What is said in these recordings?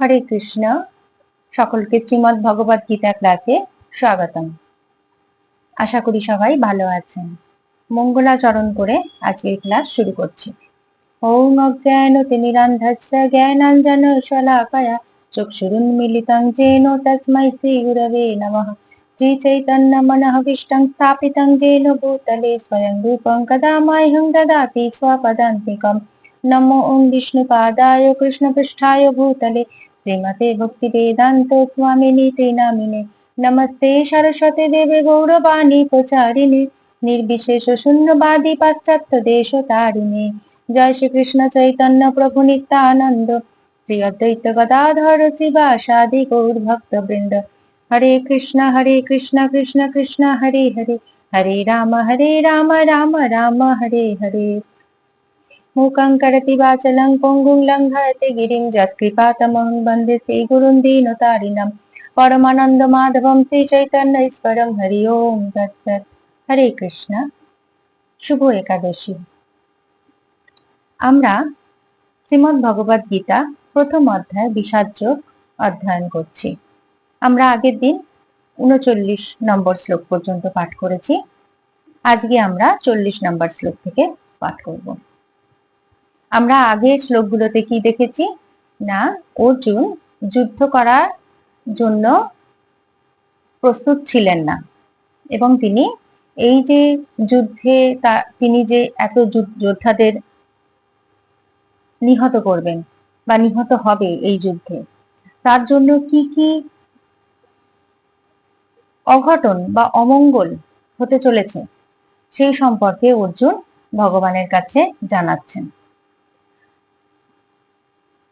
হরে কৃষ্ণ। সকলকে শ্রীমদ ভগবত গীতা ক্লাসে স্বাগতম। আশা করি সবাই ভালো আছেন। মঙ্গলাচরণ করে আজকের ক্লাস শুরু করছি। ওম অজ্ঞান তিমিরান্ধস্য জ্ঞানাঞ্জন শলাকায় চক্ষুরুন মিলিতং জেন তস্মৈ শ্রী গুরবে নমঃ। শ্রী চৈতন্য মনঃ বিষ্টং স্থাপিতং জেন ভূতলে স্বয়ং রূপং কদা মাহ্যং দদাতি স্বপদান্তিকম। নমো ওম বিষ্ণুপাদায় কৃষ্ণপৃষ্ঠায় ভূতলে শ্রীমতে ভক্তি বেদান্ত স্বামিনী তে নামিনে নমস্তে সরস্বতী দেবে গৌরবাণী প্রচারিণে নির্বিশেষ শূন্যবাদী পাশ্চাত্য দেশ তারিণে জয় শ্রীকৃষ্ণ চৈতন্য প্রভু নিত্যানন্দ শ্রী অদ্বৈত গদাধর শ্রীবাসাদি গৌর ভক্ত বৃন্দ হরে কৃষ্ণ হরে কৃষ্ণ কৃষ্ণ কৃষ্ণ হরে হরে হরে রাম হরে রাম রাম রাম হরে হরে మూకం కడతి వాచలం పొంగుండం ఘాయతి గిరిం జత్కృపాతమహం వందే శ్రీ గురుం దీనుతారిణం পরমানন্দ মাধবম শ্রী চৈতন্য হরি ওম তৎসৎ হরে কৃষ্ণ শুভ একাদশী আমরা শ্রীমদ ভগবত গীতা প্রথম অধ্যায় বিষাদযোগ অধ্যয়ন করছি। আমরা আগের দিন উনচল্লিশ নম্বর শ্লোক পর্যন্ত পাঠ করেছি। আজকে আমরা চল্লিশ নম্বর শ্লোক থেকে পাঠ করব। আমরা আগের শ্লোকগুলোতে কি দেখেছি? না, অর্জুন যুদ্ধ করার জন্য প্রস্তুত ছিলেন না। এবং তিনি এই যে যুদ্ধে তিনি যে এত যোদ্ধাদের নিহত করবেন বা নিহত হবে এই যুদ্ধে, তার জন্য কি কি অঘটন বা অমঙ্গল হতে চলেছে, সেই সম্পর্কে অর্জুন ভগবানের কাছে জানাচ্ছেন।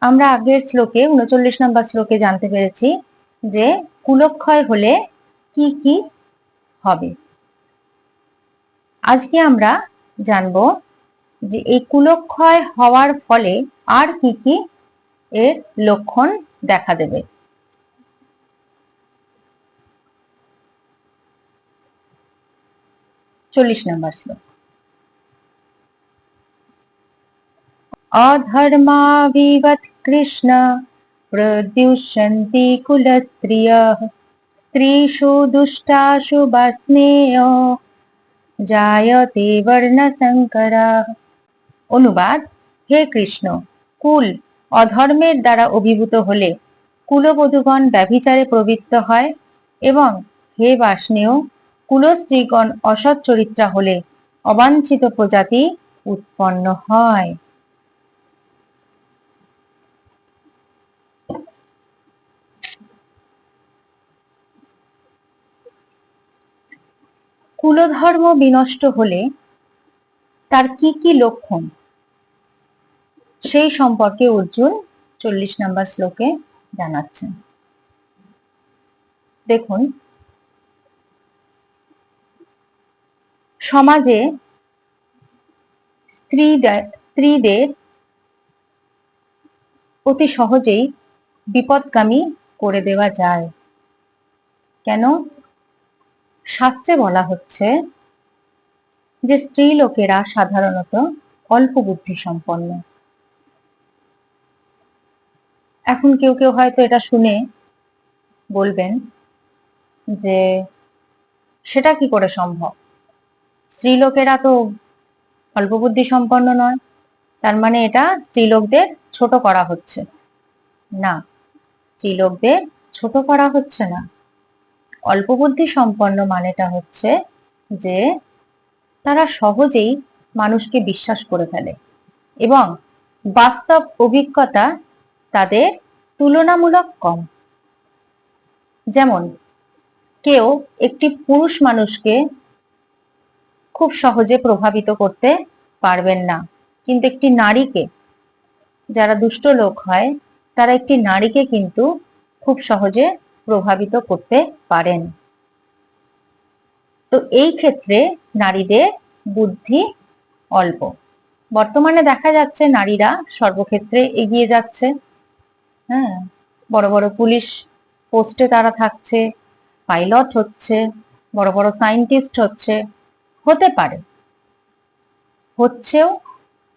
আমরা আগের শ্লোকে, উনচল্লিশ নম্বর শ্লোকে জানতে পেরেছি যে কুলক্ষয় হলে কি কি হবে। আজকে আমরা জানব যে এই কুলক্ষয় হওয়ার ফলে আর কি কি এর লক্ষণ দেখা দেবে। চল্লিশ নম্বর শ্লোক। अधर्माविवत् कृष्ण प्रद्युष्यन्ति कुलस्त्रियः स्त्रीषु दुष्टाशु বাস্মেয় জায়তে বর্ণসংকরা অনুবাদ হে কৃষ্ণ কুল অধর্মের দ্বারা অভিভূত হলে কুলবধূগণ ব্যভিচারে প্রবৃত্ত হয় এবং হে বাষ্ণেয় কুলস্ত্রীগণ অসৎ চরিত্রা হলে অবাঞ্ছিত প্রজাতি উৎপন্ন হয় কুলধর্ম বিনষ্ট হলে তার কি কি লক্ষণ? সেই সম্পর্কে অর্জুন চল্লিশ নম্বর শ্লোকে জানাচ্ছেন। দেখুন। সমাজে স্ত্রী স্ত্রীদের অতি সহজেই বিপদগামী করে দেওয়া যায়। কেন? শাস্ত্রে বলা হচ্ছে যে স্ত্রী লোকেরা সাধারণত অল্প বুদ্ধি সম্পন্ন। এখন কেউ কেউ হয়তো এটা শুনে বলবেন যে সেটা কি করে সম্ভব? স্ত্রীলোকেরা তো অল্প বুদ্ধি সম্পন্ন নয়, তার মানে এটা স্ত্রীলোকদের ছোট করা হচ্ছে। না, স্ত্রীলোকদের ছোট করা হচ্ছে না। অল্প বুদ্ধি সম্পন্ন মানেটা হচ্ছে যে তারা সহজেই মানুষকে বিশ্বাস করে ফেলে এবং বাস্তব অভিজ্ঞতা তাদের তুলনামূলক কম। যেমন, কেউ একটি পুরুষ মানুষকে খুব সহজে প্রভাবিত করতে পারবেন না, কিন্তু একটি নারীকে, যারা দুষ্ট লোক হয়, তারা একটি নারীকে কিন্তু খুব সহজে প্রভাবিত করতে পারেন। তো এই ক্ষেত্রে নারীদের বুদ্ধি অল্প। বর্তমানে দেখা যাচ্ছে নারীরা সর্বক্ষেত্রে এগিয়ে যাচ্ছে। হ্যাঁ বড় বড় পুলিশ পোস্টে তারা থাকছে, পাইলট হচ্ছে, বড় বড় সায়েন্টিস্ট হচ্ছে, হতে পারে। হচ্ছেও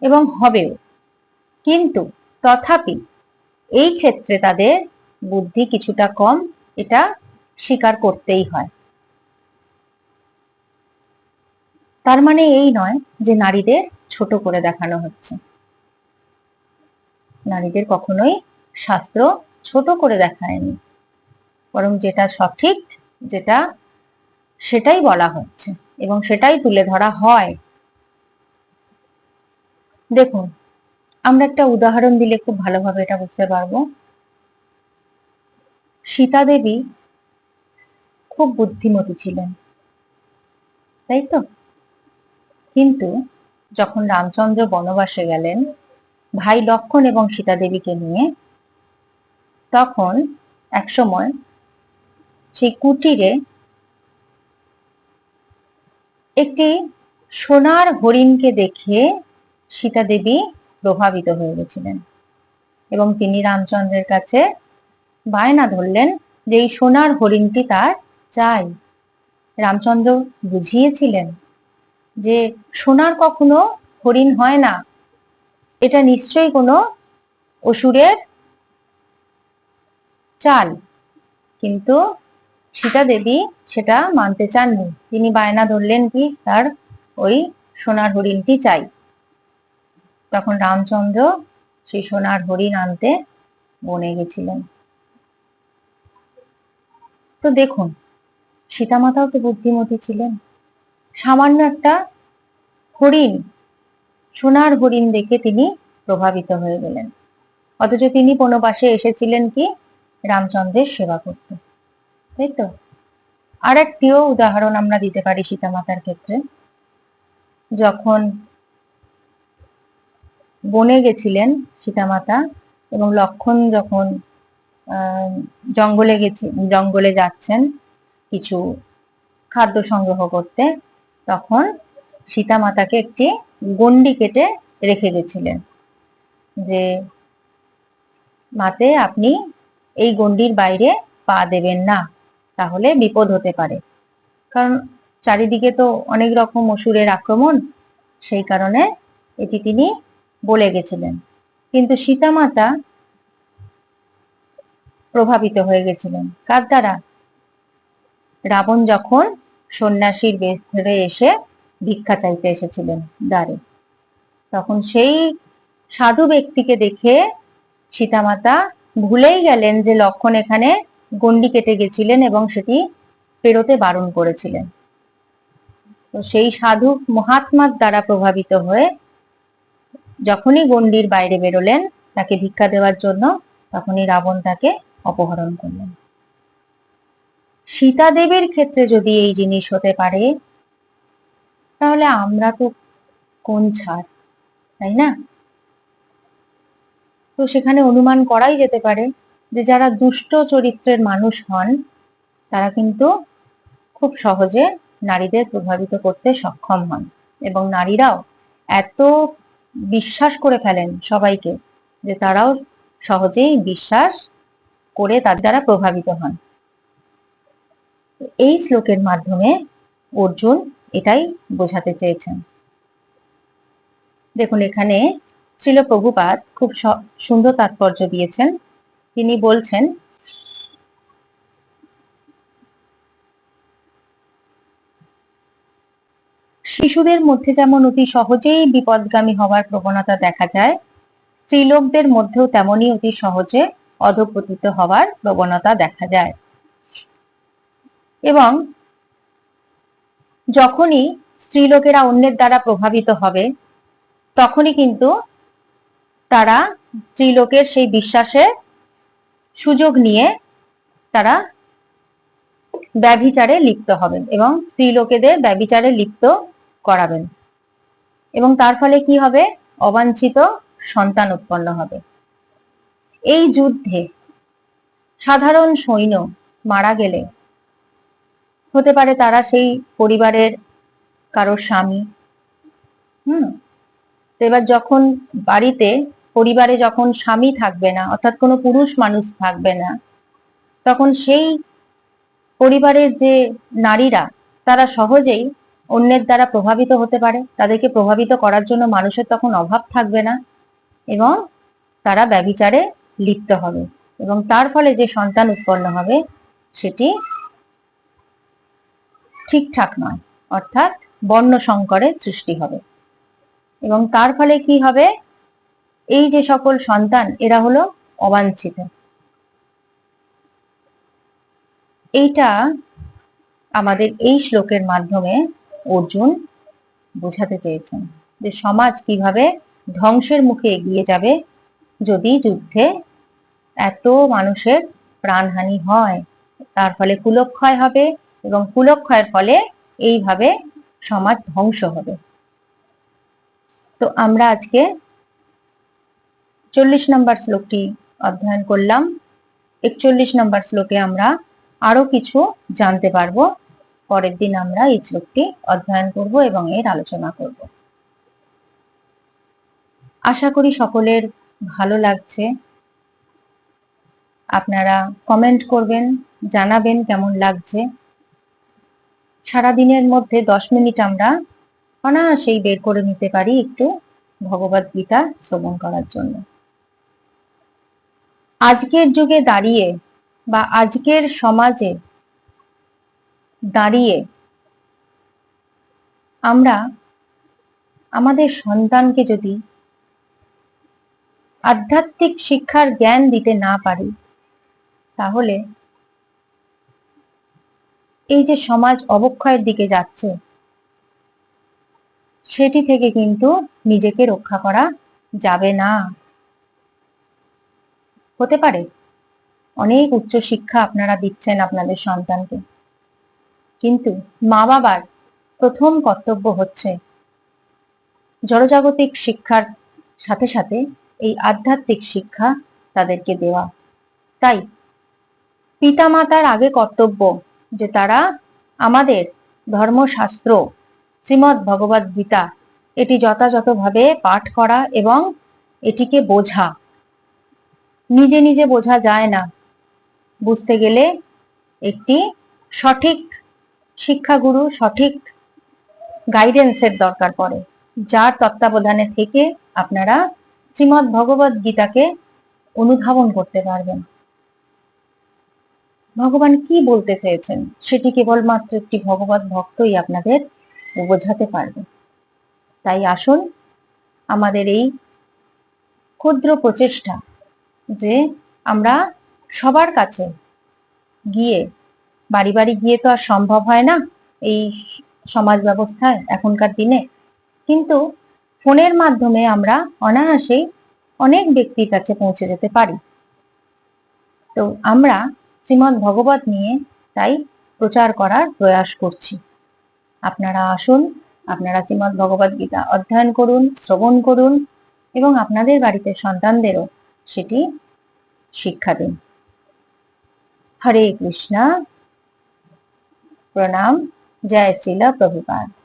এবং হবেও। কিন্তু তথাপি এই ক্ষেত্রে তাদের বুদ্ধি কিছুটা কম এটা স্বীকার করতেই হয়। তার মানে এই নয় যে নারীদের ছোট করে দেখানো হচ্ছে। নারীদের কখনোই শাস্ত্র ছোট করে দেখায়নি। বরং যেটা সঠিক, যেটা সেটাই বলা হচ্ছে এবং সেটাই তুলে ধরা হয়। দেখুন, আমরা একটা উদাহরণ দিলে খুব ভালোভাবে এটা বুঝতে পারব। সীতা দেবী খুব বুদ্ধিমতী ছিলেন, তাই তো? কিন্তু যখন রামচন্দ্র বনবাসে গেলেন, ভাই লক্ষণ এবং সীতা দেবীকে নিয়ে, তখন একসময় সেই কুটিরে একটি সোনার হরিণকে দেখে সীতা দেবী প্রভাবিত হয়ে গেছিলেন এবং তিনি রামচন্দ্রের কাছে বায়না ধরলেন যে এই সোনার হরিণটি তার চাই। রামচন্দ্র বুঝিয়েছিলেন যে সোনার কখনো হরিণ হয় না। এটা নিশ্চয়ই কোনো অসুরের চাল। কিন্তু সীতা দেবী সেটা মানতে চাননি। তিনি বায়না ধরলেন কি তার ওই সোনার হরিণটি চাই। তখন রামচন্দ্র সেই সোনার হরিণ আনতে বনে গেছিলেন। তো দেখুন, সীতামাতাও তো বুদ্ধিমতী ছিলেন। সামান্য একটা হরিণ, সোনার হরিণ দেখে তিনি প্রভাবিত হয়ে গেলেন। অথচ তিনি বনবাসে এসেছিলেন কি? রামচন্দ্রের সেবা করতে। তাই তো? আর একটিও উদাহরণ আমরা দিতে পারি সীতামাতার ক্ষেত্রে। যখন বনে গেছিলেন সীতামাতা এবং লক্ষণ যখন জঙ্গলে গেছে, জঙ্গলে যাচ্ছেন কিছু খাদ্য সংগ্রহ করতে, তখন সীতা মাতাকে একটি গন্ডি কেটে রেখে গেছিলেন যে, মাতে, আপনি এই গন্ডির বাইরে পা দেবেন না, তাহলে বিপদ হতে পারে। কারণ চারিদিকে তো অনেক রকম অসুরের আক্রমণ, সেই কারণে এটি তিনি বলে গেছিলেন। কিন্তু সীতামাতা প্রভাবিত হয়ে গেছিলেন। কার দ্বারা? রাবণ যখন সন্ন্যাসীর বেশ ধরে এসে ভিক্ষা চাইতে এসেছিলেন দ্বারে, তখন সেই সাধু ব্যক্তিকে দেখে সীতামাতা ভুলেই গেলেন যে লক্ষণ এখানে গন্ডি কেটে গেছিলেন এবং সেটি পেরোতে বারণ করেছিলেন। তো সেই সাধু মহাত্মার দ্বারা প্রভাবিত হয়ে যখনই গন্ডির বাইরে বেরোলেন, তাকে ভিক্ষা দেওয়ার জন্য, তখনই রাবণ তাকে অপহরণ করলেন। সীতা দেবীর ক্ষেত্রে যদি এই জিনিস হতে পারে, তাহলে আমরা তো কোন ছাড়, তাই না? তো সেখানে অনুমান করাই যেতে পারে যে যারা দুষ্ট চরিত্রের মানুষ হন, তারা কিন্তু খুব সহজে নারীদের প্রভাবিত করতে সক্ষম হন এবং নারীরাও এত বিশ্বাস করে ফেলেন সবাইকে যে তারাও সহজেই বিশ্বাস করে তার দ্বারা প্রভাবিত হন। এই শ্লোকের মাধ্যমে অর্জুন এটাই বোঝাতে চেয়েছেন। দেখুন, এখানে শ্রীল প্রভুপাত খুব সুন্দর তাৎপর্য দিয়েছেন। তিনি বলছেন, শিশুদের মধ্যে যেমন অতি সহজেই বিপদগামী হওয়ার প্রবণতা দেখা যায়, স্ত্রীলোকদের মধ্যেও তেমনই অতি সহজে অধপতিত হওয়ার প্রবণতা দেখা যায়। এবং যখনই স্ত্রীলোকেরা অন্যের দ্বারা প্রভাবিত হবে, তখনই কিন্তু তারা স্ত্রীলোকের সেই বিশ্বাসে সুযোগ নিয়ে তারা ব্যভিচারে লিপ্ত হবেন এবং স্ত্রীলোকেদের ব্যভিচারে লিপ্ত করাবেন। এবং তার ফলে কি হবে? অবাঞ্ছিত সন্তান উৎপন্ন হবে। এই যুদ্ধে সাধারণ সৈন্য মারা গেলে হতে পারে তারা সেই পরিবারের কারোর স্বামী। হুম? এবার যখন বাড়িতে পরিবারে যখন স্বামী থাকবে না, অর্থাৎ কোনো পুরুষ মানুষ থাকবে না, তখন সেই পরিবারের যে নারীরা, তারা সহজেই অন্যের দ্বারা প্রভাবিত হতে পারে। তাদেরকে প্রভাবিত করার জন্য মানুষের তখন অভাব থাকবে না এবং তারা ব্যবিচারে লিপ্ত হবে। এবং তার ফলে যে সন্তান উৎপন্ন হবে, সেটি ঠিকঠাক নয়, অর্থাৎ বর্ণ সংকরের সৃষ্টি হবে। এবং তার ফলে কি হবে? এই যে সকল সন্তান, এরা হলো অবাঞ্ছিত। এইটা আমাদের এই শ্লোকের মাধ্যমে অর্জুন বোঝাতে চেয়েছেন যে সমাজ কীভাবে ধ্বংসের মুখে এগিয়ে যাবে যদি যুদ্ধে এত মানুষের প্রাণহানি হয়। তার ফলে কুলক্ষয় হবে এবং কুলক্ষয়ের ফলে এইভাবে সমাজ ধ্বংস হবে। তো আমরা আজকে চল্লিশ নম্বর শ্লোকটি অধ্যয়ন করলাম। একচল্লিশ নম্বর শ্লোকে আমরা আরও কিছু জানতে পারব। পরের দিন আমরা এই শ্লোকটি অধ্যয়ন করব এবং এর আলোচনা করব। আশা করি সকলের ভালো লাগছে। আপনারা কমেন্ট করবেন, জানাবেন কেমন লাগছে। সারা দিনের মধ্যে দশ মিনিট আমরা অনায়াসেই বের করে নিতে পারি একটু ভগবত গীতা শ্রবণ করার জন্য। আজকের যুগে দাঁড়িয়ে বা আজকের সমাজে দাঁড়িয়ে আমরা আমাদের সন্তানকে যদি আধ্যাত্মিক শিক্ষার জ্ঞান দিতে না পারি তাহলে? এই যে সমাজ অবক্ষয়ের দিকে যাচ্ছে, সেটি থেকে কিন্তু নিজেকে রক্ষা করা যাবে না। হতে পারে। অনেক উচ্চ শিক্ষা আপনারা দিচ্ছেন আপনাদের সন্তানকে। কিন্তু মা বাবার প্রথম কর্তব্য হচ্ছে জড়জাগতিক শিক্ষার সাথে সাথে এই আধ্যাত্মিক শিক্ষা তাদেরকে দেওয়া। তাই পিতামাতার আগে কর্তব্য, যে তারা আমাদের ধর্মশাস্ত্র শ্রীমৎ ভগবত গীতা, এটি যথাযথভাবে পাঠ করা এবং এটিকে বোঝা। নিজে নিজে বোঝা যায় না। বুঝতে গেলে একটি সঠিক শিক্ষাগুরু, সঠিক গাইডেন্সের দরকার পড়ে, যার তত্ত্বাবধানে থেকে আপনারা শ্রীমৎ ভগবত গীতাকে অনুধাবন করতে পারবেন। ভগবান কি বলতে চেয়েছেন? সেটি কেবলমাত্র একটি ভগবত ভক্তই আপনাদের বোঝাতে পারবে। তাই আসুন, আমাদের এই ক্ষুদ্র প্রচেষ্টা যে আমরা সবার কাছে গিয়ে, বাড়ি বাড়ি গিয়ে তো আর সম্ভব হয় না এই সমাজ ব্যবস্থায় এখনকার দিনে। কিন্তু ফোনের মাধ্যমে আমরা অনায়াসেই অনেক ব্যক্তির কাছে পৌঁছে যেতে পারি। তো আমরা শ্রীমৎ ভগবত নিয়ে তাই প্রচার করার প্রয়াস করছি। আপনারা আসুন, আপনারা শ্রীমৎ ভগবত গীতা অধ্যয়ন করুন, শ্রবণ করুন এবং আপনাদের বাড়িতে সন্তানদেরও সেটি শিক্ষা দিন। হরে কৃষ্ণা। প্রণাম। জয় শ্রীলা প্রভুপাদ।